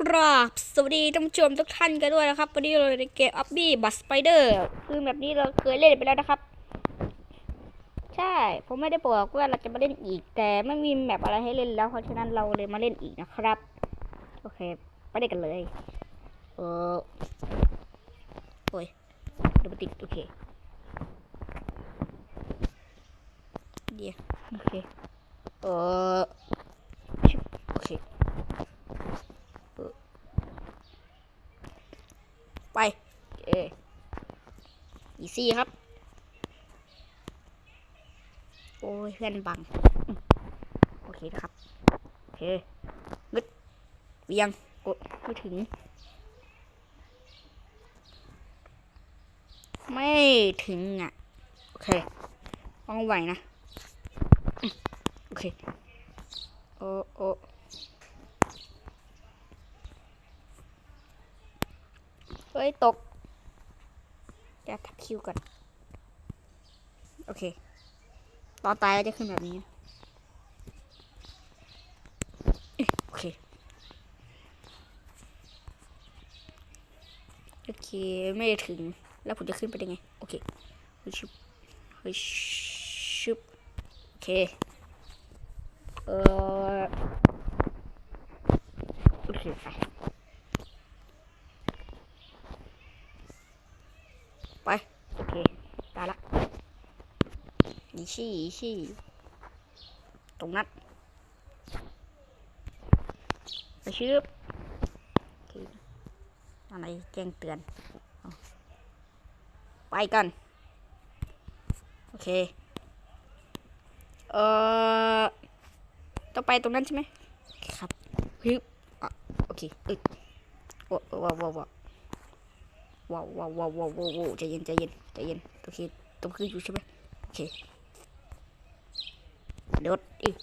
กราบสวัสดีท่านผู้ชมทุกท่านกันด้วยนะครับวันนี้เราในเกมอัพบี้บัสสไปเดอร์คือแบบนี้เราเคยเล่นไปแล้วนะครับ ใช่ผมไม่ได้บอกว่าเราจะมาเล่นอีก แต่ไม่มีแมปอะไรให้เล่นแล้วเพราะฉะนั้นเราเลยมาเล่นอีกนะครับ โอเคไปเล่นกันเลยเออโอ้ยดูมันติดโอเคเดี๋ยวโอเคเออชิบโอเค ไป เอ อีซี่ครับ โอ้ยเพื่อนบัง โอเคนะครับ โอเคงึดเวียงโอ้ไม่ถึง ไม่ถึงอะ โอเคต้องไหวนะ โอเค โอ้โอ้เฮ้ย ตก จะทักคิวก่อน โอเค ตอนตายก็จะขึ้นแบบนี้ โอเค โอเค ไม่ถึง แล้วผมจะขึ้นไปได้ไง โอเคเฮ้ยชุบเฮ้ยชุบโอเค เออโอเคไป ไป โอเค ตายละอีชี่อีชี่ ตรงนั้นไปชืบอะไรแจ้งเตือนอไปกัน โอเค เอ่อ ต้องไปตรงนั้นใช่ไหม ครับฮึบอะโอเค อึดว้าวว้าว ว้าวว้าวว้าวว้าวว้าวใจเย็นใจเย็นใจเย็นโอเคต้องขึ้นอยู่ใช่ไหมโอเคเดี๋ยวอีก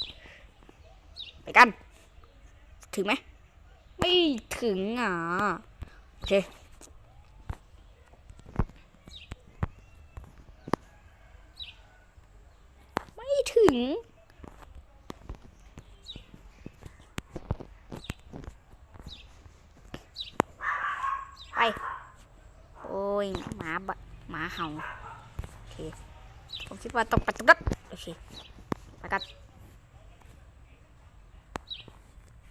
ไปกัน ถึงไหมไม่ถึงอะโอเคไม่ถึง ไป โอ้ยหมาบะหมา เห่าโอเคผมคิดว่าต้องปตรงนั้นโอเคไปกัน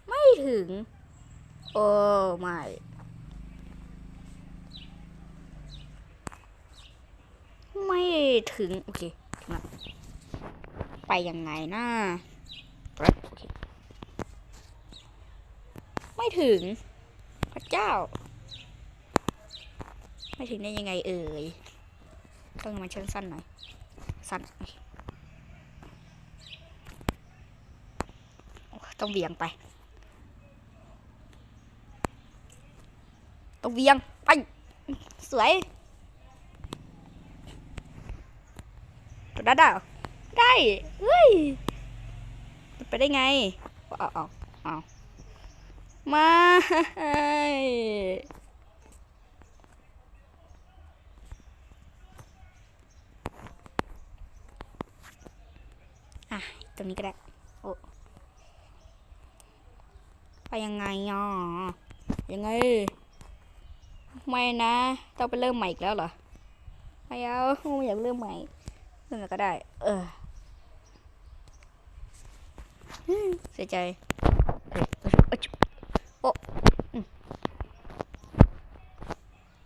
ไม่ถึง โอ้ไม่ไม่ถึง โอเคถึงแล้วไปยังไงนะโอเคไม่ถึง พระเจ้า ไม่ถึงได้ยังไงเอ่ย ต้องมาเชิงสั้นหน่อย สั้นต้องเบี่ยงไป ต้องเบี่ยงไป สวยได้ได้เหรอได้เฮ้ยไปได้ไงเอาเอาเอามา ตรงนี้ก็ได้ โอ้ไปยังไงอ๋อยังไง ไม่นะ ต้องไปเริ่มใหม่อีกแล้วเหรอ ไม่เอาไม่อยากเริ่มใหม่เริ่มใหม่ก็ได้ เออเสียใจเอ้ยเอ้ยเอ้ยจุ๊บโอ้อืม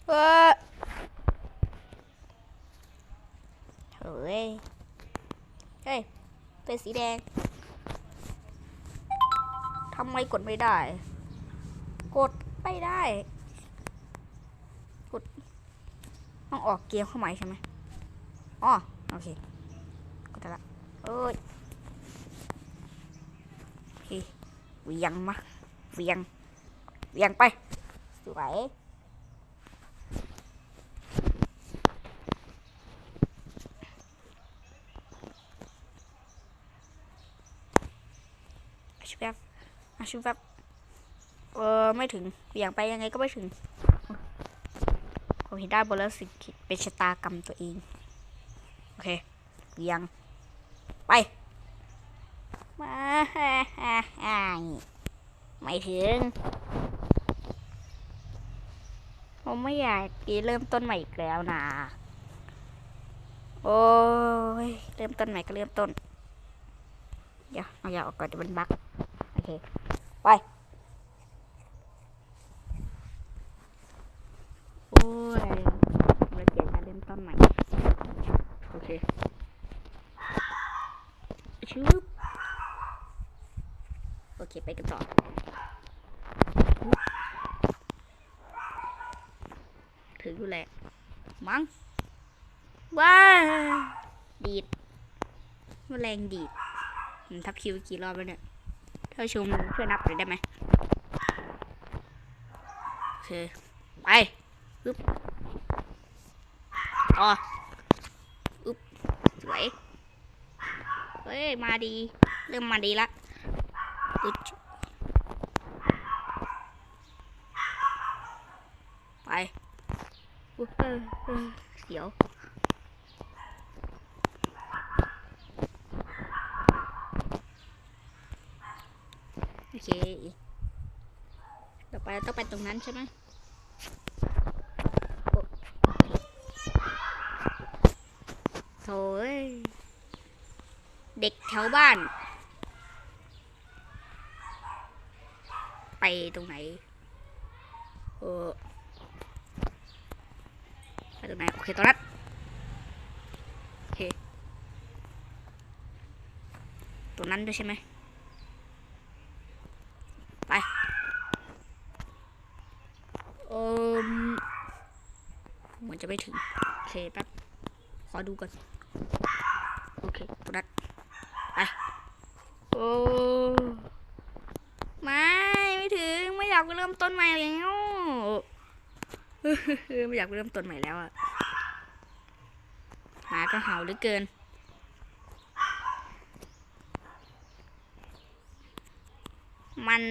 เอ้ยเฮ้ย เฮ้ย เป็นสีแดงทำไมกดไม่ได้ กดไม่ได้ กด ต้องออกเกมเข้าใหม่ใช่ไหมอ๋อโอเค กดได้ละเอ้ยโอเคเวียงมาเวียงเวียงไป สวย อาชุบแป๊บอา ชุบแป๊บเออไม่ถึงเบี่ยงไปยังไงก็ไม่ถึงผมเห็นได้บนแล้วสิเป็นชะตากรรมตัวเอง โอเคเบี่ยง ไปมาไม่ถึง ผมไม่อยากเริ่มต้นใหม่อีกแล้วนะ โอ้ย เริ่มต้นใหม่ก็เริ่มต้น เดี๋ยวเอาอย่าออกก่อนเดี๋ยวมันบักโอเค ไป โอ้ยเราเปลี่ยนการเริ่มต้นใหม่ โอเคชืบโอเค ไปกันต่อถึงอยู่แหละ มั้ง ว้า ดีดแมลงดีดทับคิวกี่รอบแล้วเนี่ย เธอชูมือช่วยนับหน่อยได้ไหมโอเค ไปอึ๊บต่ออึ๊บสวย เฮ้ย มาดี เริ่มมาดีละอึ๊ดไปเออเออเดี๋ยว โอเค ต่อไปต้องไปตรงนั้นใช่ไหมโถ่เอ้ยเด็กแถวบ้าน ไปตรงไหน เออไปตรงไหน โอเคตรงนั้นโอเคตรงนั้นด้วยใช่ไหม ไปเอมเหมือน จะไม่ถึง โอเคแป๊บ ขอดูก่อน โอเครงนั้นไป โอ้ไม่ไม่ถึง ไม่อยากเริ่มต้นใหม่แล้วไม่อยากเริ่มต้นใหม่แล้วอะหาก็เห่าเหลือเกินมัน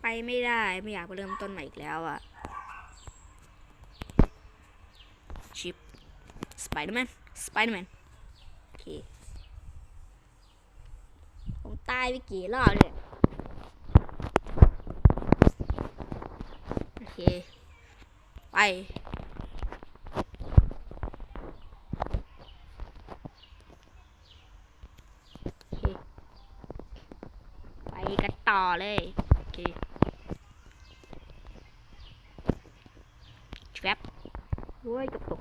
ไปไม่ได้ไม่อยากไปเริ่มต้นใหม่อีกแล้วอะชิป สไปเดอร์แมน สไปเดอร์แมน โอเค ผมตายไปกี่รอบเนี่ย โอเค ไป โอเค ไปกันต่อเลย โอเคแวบโอ้ยกระตุก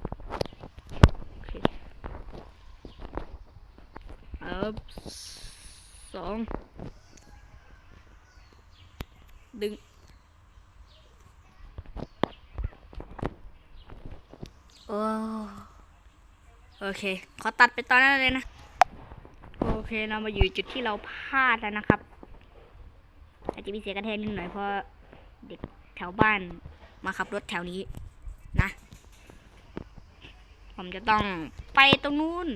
โอเค เออสองดึงโอ้โอเค ขอตัดไปตอนนั้นเลยนะ โอเค เรามาอยู่จุดที่เราพลาดแล้วนะครับ อาจจะมีเสียกระแทกนิดหน่อยเพราะเด็กแถวบ้านมาขับรถแถวนี้นะ ผมจะต้องไปตรงนู้น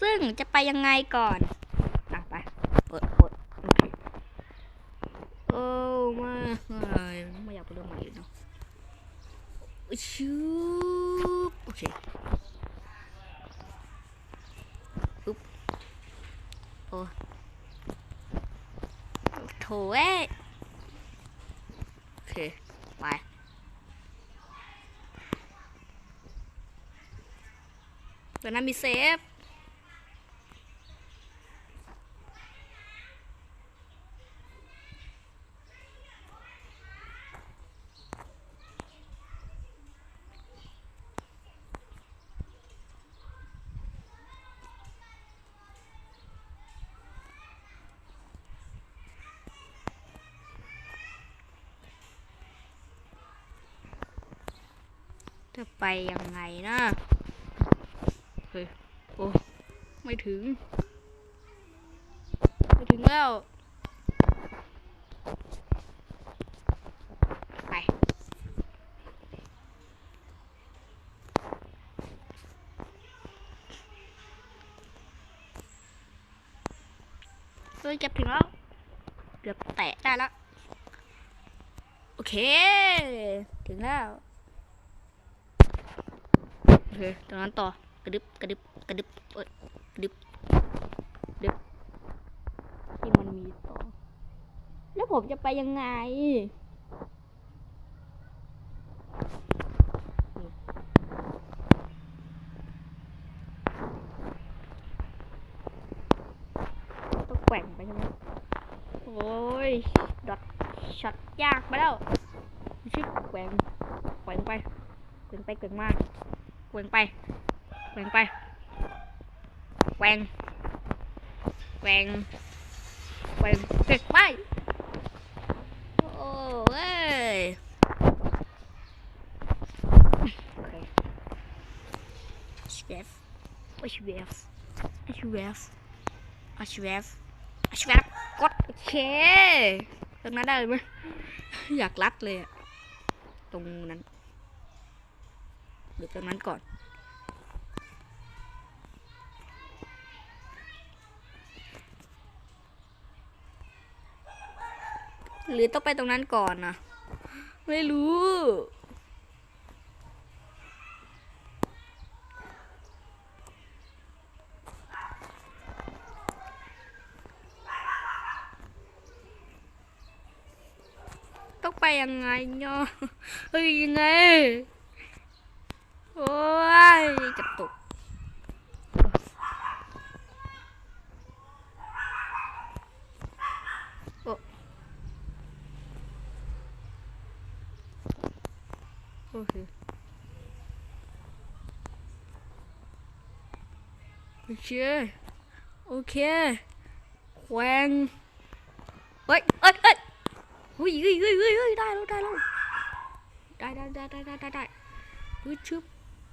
ซึ่งจะไปยังไงก่อนอะไปเปิดเปิดโอเคโอ้มาไม่อยากไปเรื่องใหม่เนาะชูบโอเคอุ๊บโอ้โถเอ้โอเค ไปตัวนั้นมีเซฟ จะไปยังไงนะเฮ้ยโอ้ไม่ถึง ไม่ถึงแล้วไปเฮ้ยเก็บถึงแล้วเกือบแตะได้แล้วโอเค ถึงแล้ว เคตรงนั้นต่อกระดึบกระดึบกระดึบเอ้ยกระดึบดึบที่มันมีต่อ แล้วผมจะไปยังไงต้องแกว่งไปใช่ไหมโอ้ยดอทช็อยากไปแล้วชิบแกว่งแกว่งไปแกว่งไปแกว่งมาก ว่งไปแกว่งไปแกว่งแกว่งแกว่งแกว่งไปโอ้เอ้ยโอเคชเวฟโอ้ชเวฟชเวฟชเวฟชเวฟกดโอเคตรงนั้นได้เลยไหมอยากรัดเลยอะตรงนั้น หรือตรงนั้นก่อน หรือต้องไปตรงนั้นก่อนนะไม่รู้ต้องไปยังไงเนาะเฮ้ยยังไง โอ้ยจะตกโอ้โอเคโอเคโอเคแขวงเฮ้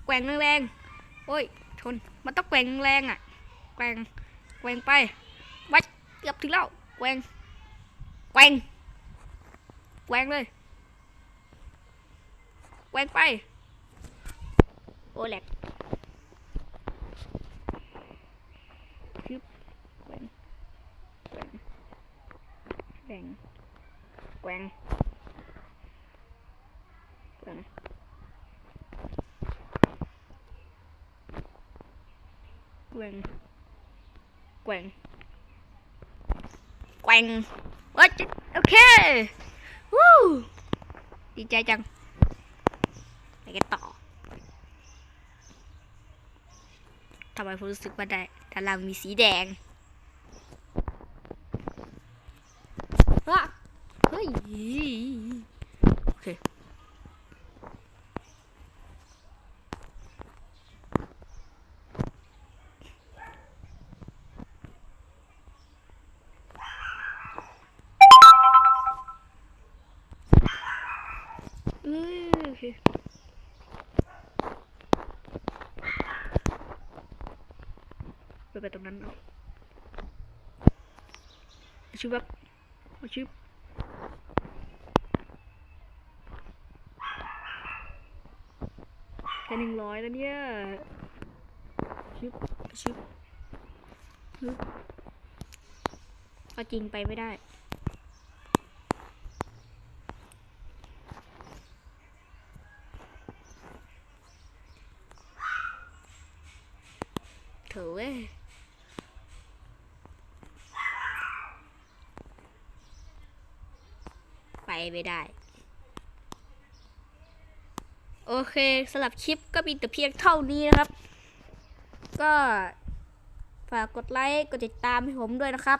แกว่งแรงๆโอ้ย ชน มันต้องแกว่งแรงอะ แกว่ง แกว่งไปไว้เกือบถึงแล้ว แกว่ง แกว่ง แกว่งเลย แกว่งไป โอ้แหลกชึบแกว่ง แกว่ง แกว่งแกว่งแก ว่งแกว่งแกว่งแกว่งโอ้ยจิ๊ดโอเควู้ดีใจจังไปกันต่อทำไมผมรู้สึกว่าได้ด้านล่างมีสีแดงว้าเฮ้ย โอเค อืมโอเค ไปไปตรงนั้นเอาชิบแบบชิบแค่หนึ่งร้อยแล้วเนี่ยชิบชิบฮึบเอาจริงไปไม่ได้เถอะเว้ย ไป ไม่ได้ โอเคสำหรับคลิปก็มีแต่เพียงเท่านี้นะครับ ก็ฝากกดไลค์ กดติดตามให้ผมด้วยนะครับ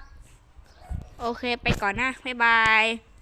โอเคไปก่อนนะ บ๊ายบาย